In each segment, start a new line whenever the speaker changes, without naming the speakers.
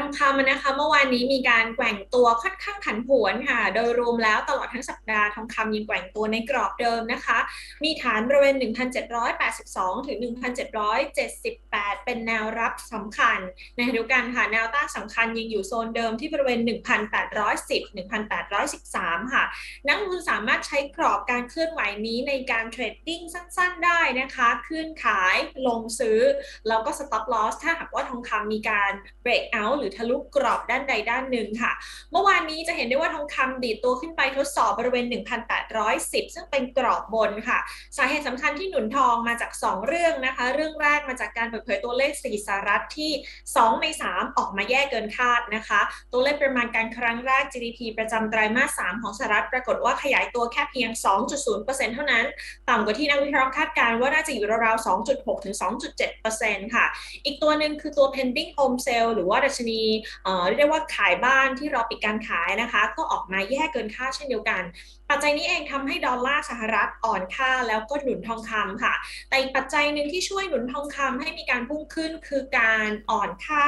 ทองคำนะคะเมื่อวานนี้มีการแกว่งตัวค่อนข้างผันผวนค่ะ โดยรวมแล้วตลอดทั้งสัปดาห์ทองคำยังแกว่งตัวในกรอบเดิมนะคะ มีฐานบริเวณ 1,782 ถึง 1,778 เป็นแนวรับสำคัญ ในขณะเดียวกันค่ะแนวต้านสำคัญยังอยู่โซนเดิมที่บริเวณ 1,810 1,813 ค่ะ นักลงทุนสามารถใช้กรอบการเคลื่อนไหวนี้ในการเทรดดิ้งสั้นๆ ได้นะคะขึ้นขายลงซื้อ แล้วก็ stop loss ถ้าหากว่าทองคำมีการ break out หรือทะลุกรอบด้านใดด้านหนึ่งค่ะ เมื่อวานนี้จะเห็นได้ว่าทองคำดีดตัวขึ้นไปทดสอบบริเวณ 1,810 ซึ่งเป็นกรอบบนค่ะ สาเหตุสำคัญที่หนุนทองมาจาก 2 เรื่องนะคะ เรื่องแรกมาจากการเปิดเผยตัวเลขสีสหรัฐที่ 2 ใน 3 ออกมาแย่เกินคาดนะคะ ตัวเลขประมาณการครั้งแรก GDP ประจำไตรมาส 3 ของสหรัฐปรากฏว่าขยายตัวแค่เพียง 2.0%เท่านั้น ต่ำกว่าที่นักวิเคราะห์คาดการณ์ว่าน่าจะอยู่ราวๆ2.6 ถึง 2.7%ค่ะ อีกตัวหนึ่งคือตัว pending home sale หรือว่าดัชนีนีเรียกได้ว่าขายบ้านที่รอปิดการขายนะคะ ก็ออกมาแย่เกินคาดเช่นเดียวกันปัจจัยนี้เองทำให้ดอลลาร์สหรัฐอ่อนค่าแล้วก็หนุนทองคำค่ะ แต่อีกปัจจัยหนึ่งที่ช่วยหนุนทองคำให้มีการพุ่งขึ้นคือการอ่อนค่า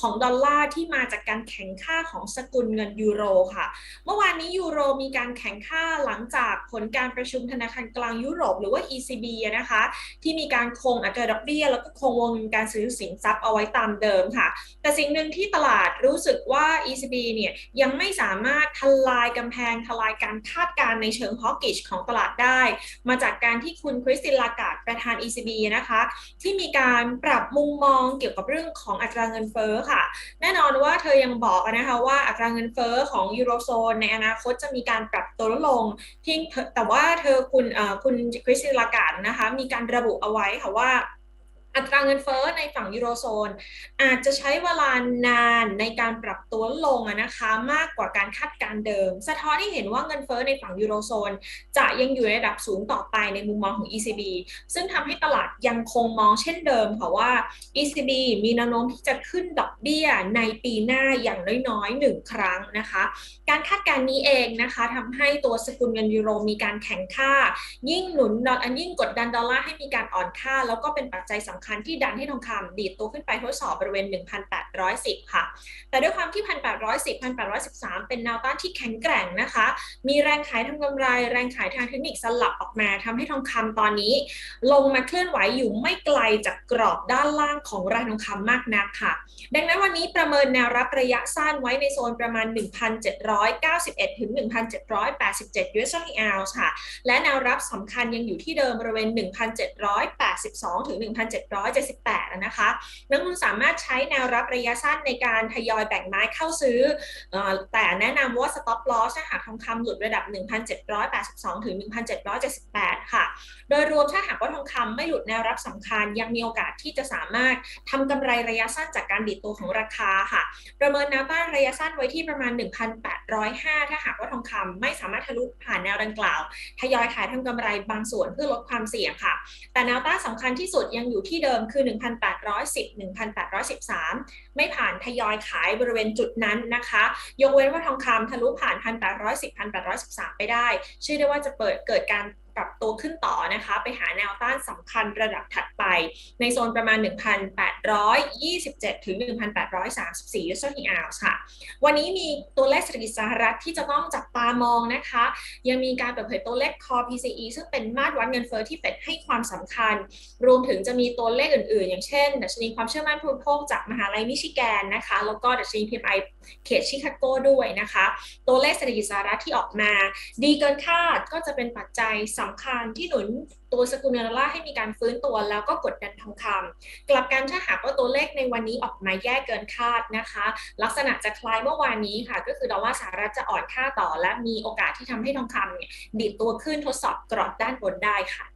ของดอลลาร์ที่มาจากการแข็งค่าของสกุลเงินยูโรค่ะ เมื่อวานนี้ยูโรมีการแข็งค่าหลังจากผลการประชุมธนาคารกลางยุโรปหรือว่า ECB นะคะ ที่มีการคงอัตราดอกเบี้ย แล้วก็คงวงเงินการซื้อสินทรัพย์เอาไว้ตามเดิมค่ะ แต่สิ่งหนึ่งที่ตลาดรู้สึกว่า ECB เนี่ยยังไม่สามารถทลายกำแพงทลายการคาดการณ์ในเชิงฮอกกิชของตลาดได้ มาจากการที่คุณคริสตินลากาดประธาน ECB นะคะ ที่มีการปรับมุมมองเกี่ยวกับเรื่องของอัตราเงินเฟ้อค่ะ แน่นอนว่าเธอยังบอกนะคะว่าอัตราเงินเฟ้อของยูโรโซนในอนาคตจะมีการปรับตัวลดลงเพียงแต่ว่าเธอคุณคุณคริสตินลากาดนะคะมีการระบุเอาไว้ค่ะว่า อัตราเงินเฟ้อในฝั่งยูโรโซน อาจจะใช้เวลานานในการปรับตัวลงนะคะ มากกว่าการคาดการเดิม สะท้อนให้เห็นว่าเงินเฟ้อในฝั่งยูโรโซน จะยังอยู่ในระดับสูงต่อไปในมุมมองของ ECB ซึ่งทำให้ตลาดยังคงมองเช่นเดิมค่ะว่า ECB มีแนวโน้มที่จะขึ้นดอกเบี้ยในปีหน้าอย่างน้อยๆหนึ่งครั้งนะคะ การคาดการณ์นี้เองนะคะทำให้ตัวสกุลเงินยูโรมีการแข็งค่า ยิ่งหนุนดอลยิ่งกดดันดอลลาร์ให้มีการอ่อนค่า แล้วก็เป็นปัจจัยสำคัญที่ดันให้ทองคำดีดตัวขึ้นไปทดสอบบริเวณ 1,810 ค่ะ แต่ด้วยความที่ 1,810 1,813 เป็นแนวต้านที่แข็งแกร่งนะคะ มีแรงขายทำกำไร แรงขายทางเทคนิคสลับออกมาทำให้ทองคำตอนนี้ ลงมาเคลื่อนไหวอยู่ไม่ไกลจากกรอบด้านล่างของราคาทองคำมากนักค่ะ ดังนั้นวันนี้ประเมินแนวรับระยะสั้นไว้ในโซนประมาณ 1,791 ถึง 1,787 US dollar ounce ค่ะ และแนวรับสำคัญยังอยู่ที่เดิมบริเวณ 1,782 ถึง178 นะคะ นักลงทุนสามารถใช้แนวรับระยะสั้นในการทยอยแบ่งไม้เข้าซื้อ แต่แนะนำว่า stop loss ถ้าหากทองคำหลุดระดับ 1,782 ถึง 1,778 ค่ะ โดยรวมถ้าหากว่าทองคำไม่หลุดแนวรับสำคัญ ยังมีโอกาสที่จะสามารถทำกำไรระยะสั้นจากการดิดตัวของราคาค่ะ ประเมินแนวต้านระยะสั้นไว้ที่ประมาณ 1,805 ถ้าหากว่าทองคำไม่สามารถทะลุผ่านแนวดังกล่าว ทยอยขายทำกำไรบางส่วนเพื่อลดความเสี่ยงค่ะ แต่แนวต้านสำคัญที่สุดยังอยู่ที่เดิมคือ 1,810 1,813 ไม่ผ่านทยอยขายบริเวณจุดนั้นนะคะ ยกเว้นว่าทองคำทะลุผ่าน 1,810 1,813 ไปได้ ชื่อได้ว่าจะเปิดเกิดการ ปรับตัวขึ้นต่อนะคะ ไปหาแนวต้านสำคัญระดับถัดไป ในโซนประมาณ 1,827 ถึง 1,834 US dollar ounce ค่ะ วันนี้มีตัวเลขเศรษฐกิจสหรัฐที่จะต้องจับตามองนะคะ ยังมีการเปิดเผยตัวเลข Core PCE ซึ่งเป็นมาตรวัดเงินเฟ้อที่เฟดให้ความสำคัญ รวมถึงจะมีตัวเลขอื่นๆ อย่างเช่น ดัชนีความเชื่อมั่นผู้บริโภคจากมหาลัยมิชิแกนนะคะ แล้วก็ดัชนี PMI เขตชิคาโกด้วยนะคะ ตัวเลขเศรษฐกิจสหรัฐที่ออกมา ดีเกินคาดก็จะเป็นปัจจัยสำคัญที่หนุนตัวสกุลเงินดอลลาร์ให้มีการฟื้นตัวแล้วก็กดดันทองคำกลับกันถ้าหากว่าตัวเลขในวันนี้ออกมาแย่เกินคาดนะคะ ลักษณะจะคล้ายเมื่อวานนี้ค่ะ ก็คือดอลลาร์สหรัฐจะอ่อนค่าต่อ และมีโอกาสที่ทำให้ทองคำเนี่ยดิดตัวขึ้นทดสอบกรอบด้านบนได้ค่ะ